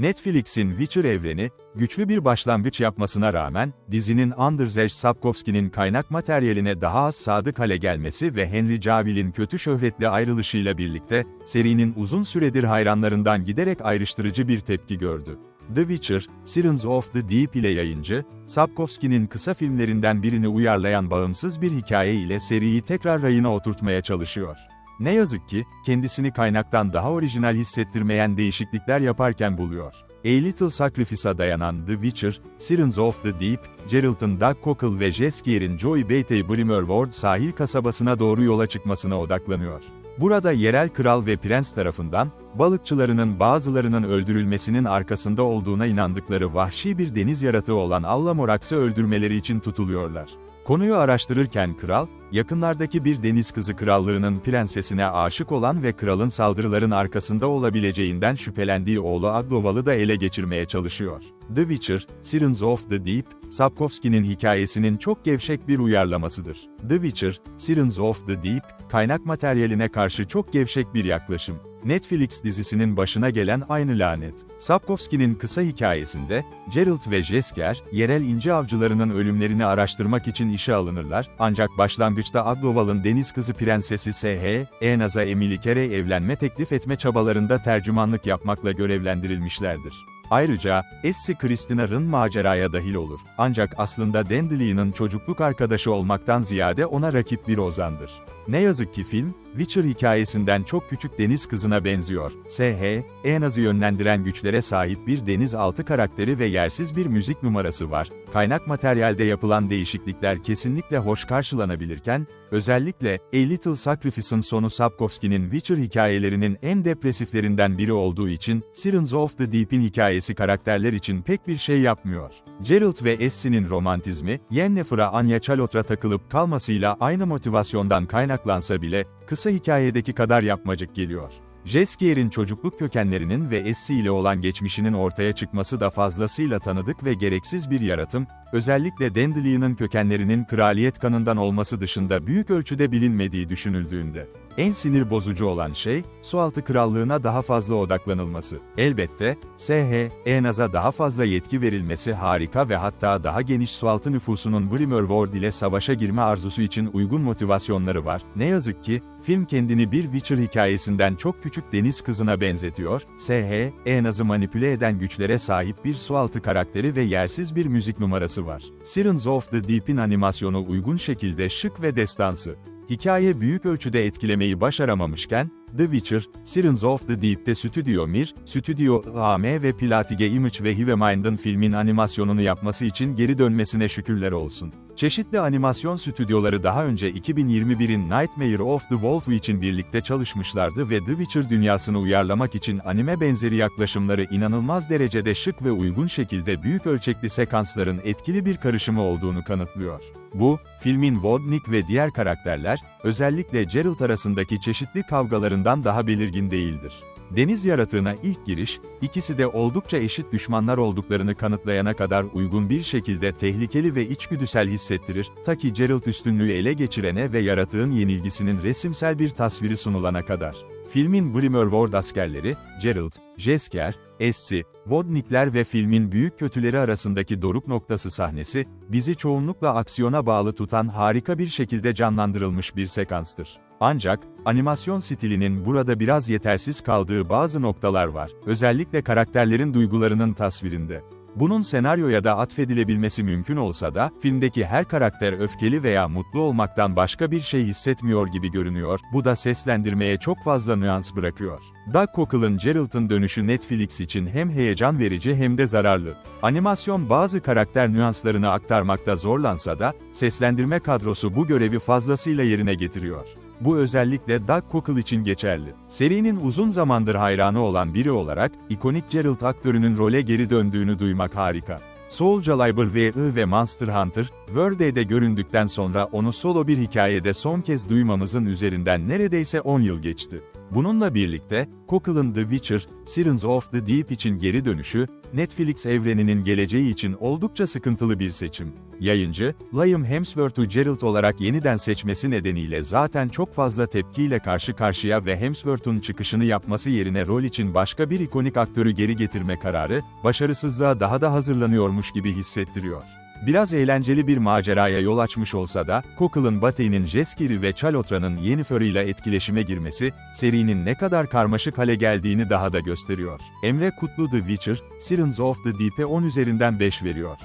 Netflix'in Witcher evreni, güçlü bir başlangıç yapmasına rağmen, dizinin Andrzej Sapkowski'nin kaynak materyaline daha az sadık hale gelmesi ve Henry Cavill'in kötü şöhretli ayrılışıyla birlikte, serinin uzun süredir hayranlarından giderek ayrıştırıcı bir tepki gördü. The Witcher, Sirens of the Deep ile yayıncı, Sapkowski'nin kısa filmlerinden birini uyarlayan bağımsız bir hikaye ile seriyi tekrar rayına oturtmaya çalışıyor. Ne yazık ki, kendisini kaynaktan daha orijinal hissettirmeyen değişiklikler yaparken buluyor. A Little Sacrifice'a dayanan The Witcher, Sirens of the Deep, Geralt'ın Doug Cockle ve Jeskier'in Joy Batey Brimmerward sahil kasabasına doğru yola çıkmasına odaklanıyor. Burada yerel kral ve prens tarafından, balıkçılarının bazılarının öldürülmesinin arkasında olduğuna inandıkları vahşi bir deniz yaratığı olan Allamorax'ı öldürmeleri için tutuluyorlar. Konuyu araştırırken kral, yakınlardaki bir deniz kızı krallığının prensesine aşık olan ve kralın saldırıların arkasında olabileceğinden şüphelendiği oğlu Agloval'ı da ele geçirmeye çalışıyor. The Witcher, Sirens of the Deep, Sapkowski'nin hikayesinin çok gevşek bir uyarlamasıdır. The Witcher, Sirens of the Deep, kaynak materyaline karşı çok gevşek bir yaklaşım. Netflix dizisinin başına gelen aynı lanet. Sapkowski'nin kısa hikayesinde, Geralt ve Jesker, yerel inci avcılarının ölümlerini araştırmak için işe alınırlar, ancak başlangıçta Agloval'ın deniz kızı prensesi S.H., Enaz'a Emily Carey evlenme teklif etme çabalarında tercümanlık yapmakla görevlendirilmişlerdir. Ayrıca, Essie Christina'nın maceraya dahil olur. Ancak aslında Dandelian'ın çocukluk arkadaşı olmaktan ziyade ona rakip bir ozandır. Ne yazık ki film, Witcher hikayesinden çok küçük deniz kızına benziyor. S.H., Eanaz'ı yönlendiren güçlere sahip bir denizaltı karakteri ve yersiz bir müzik numarası var. Kaynak materyalde yapılan değişiklikler kesinlikle hoş karşılanabilirken, özellikle A Little Sacrifice'ın sonu Sapkowski'nin Witcher hikayelerinin en depresiflerinden biri olduğu için, Sirens of the Deep'in hikayesi karakterler için pek bir şey yapmıyor. Geralt ve Essie'nin romantizmi, Yennefer'a Anya Chalotra takılıp kalmasıyla aynı motivasyondan kaynaklansa bile, kısa hikayedeki kadar yapmacık geliyor. Jeskier'in çocukluk kökenlerinin ve Essie ile olan geçmişinin ortaya çıkması da fazlasıyla tanıdık ve gereksiz bir yaratım, özellikle Dandelian'ın kökenlerinin kraliyet kanından olması dışında büyük ölçüde bilinmediği düşünüldüğünde. En sinir bozucu olan şey, sualtı krallığına daha fazla odaklanılması. Elbette, S.H. Enaz'a daha fazla yetki verilmesi harika ve hatta daha geniş sualtı nüfusunun Brimmerward ile savaşa girme arzusu için uygun motivasyonları var. Ne yazık ki, film kendini bir Witcher hikayesinden çok küçük deniz kızına benzetiyor, S.H. Enaz'ı manipüle eden güçlere sahip bir sualtı karakteri ve yersiz bir müzik numarası var. Sirens of the Deep'in animasyonu uygun şekilde şık ve destansı hikaye büyük ölçüde etkilemeyi başaramamışken, The Witcher, Sirens of the Deep'te Stüdyo Mir, Stüdyo AM ve Platige Image ve Hivemind'ın filmin animasyonunu yapması için geri dönmesine şükürler olsun. Çeşitli animasyon stüdyoları daha önce 2021'in Nightmare of the Wolf için birlikte çalışmışlardı ve The Witcher dünyasını uyarlamak için anime benzeri yaklaşımları inanılmaz derecede şık ve uygun şekilde büyük ölçekli sekansların etkili bir karışımı olduğunu kanıtlıyor. Bu, filmin Vodnik ve diğer karakterler, özellikle Geralt arasındaki çeşitli kavgalarından daha belirgin değildir. Deniz yaratığına ilk giriş, ikisi de oldukça eşit düşmanlar olduklarını kanıtlayana kadar uygun bir şekilde tehlikeli ve içgüdüsel hissettirir, ta ki Geralt üstünlüğü ele geçirene ve yaratığın yenilgisinin resimsel bir tasviri sunulana kadar. Filmin Brimmerward askerleri, Geralt, Jesker, Essi, Vodnikler ve filmin büyük kötüleri arasındaki doruk noktası sahnesi, bizi çoğunlukla aksiyona bağlı tutan harika bir şekilde canlandırılmış bir sekanstır. Ancak, animasyon stilinin burada biraz yetersiz kaldığı bazı noktalar var, özellikle karakterlerin duygularının tasvirinde. Bunun senaryoya da atfedilebilmesi mümkün olsa da, filmdeki her karakter öfkeli veya mutlu olmaktan başka bir şey hissetmiyor gibi görünüyor, bu da seslendirmeye çok fazla nüans bırakıyor. Doug Cockle'ın Geralt'ın dönüşü Netflix için hem heyecan verici hem de zararlı. Animasyon bazı karakter nüanslarını aktarmakta zorlansa da, seslendirme kadrosu bu görevi fazlasıyla yerine getiriyor. Bu özellikle Doug Cockle için geçerli. Serinin uzun zamandır hayranı olan biri olarak, ikonik Geralt aktörünün role geri döndüğünü duymak harika. Soulja Liber V.I. ve Monster Hunter, World'de göründükten sonra onu solo bir hikayede son kez duymamızın üzerinden neredeyse 10 yıl geçti. Bununla birlikte, Cockle'ın The Witcher, Sirens of the Deep için geri dönüşü, Netflix evreninin geleceği için oldukça sıkıntılı bir seçim. Yayıncı, Liam Hemsworth'u Geralt olarak yeniden seçmesi nedeniyle zaten çok fazla tepkiyle karşı karşıya ve Hemsworth'un çıkışını yapması yerine rol için başka bir ikonik aktörü geri getirme kararı, başarısızlığa daha da hazırlanıyormuş gibi hissettiriyor. Biraz eğlenceli bir maceraya yol açmış olsa da, Cockle'ın Batey'nin Jeskiri ve Chalotra'nın Yennefer'ıyla etkileşime girmesi, serinin ne kadar karmaşık hale geldiğini daha da gösteriyor. Emre Kutlu The Witcher, Sirens of the Deep'e 10 üzerinden 5 veriyor.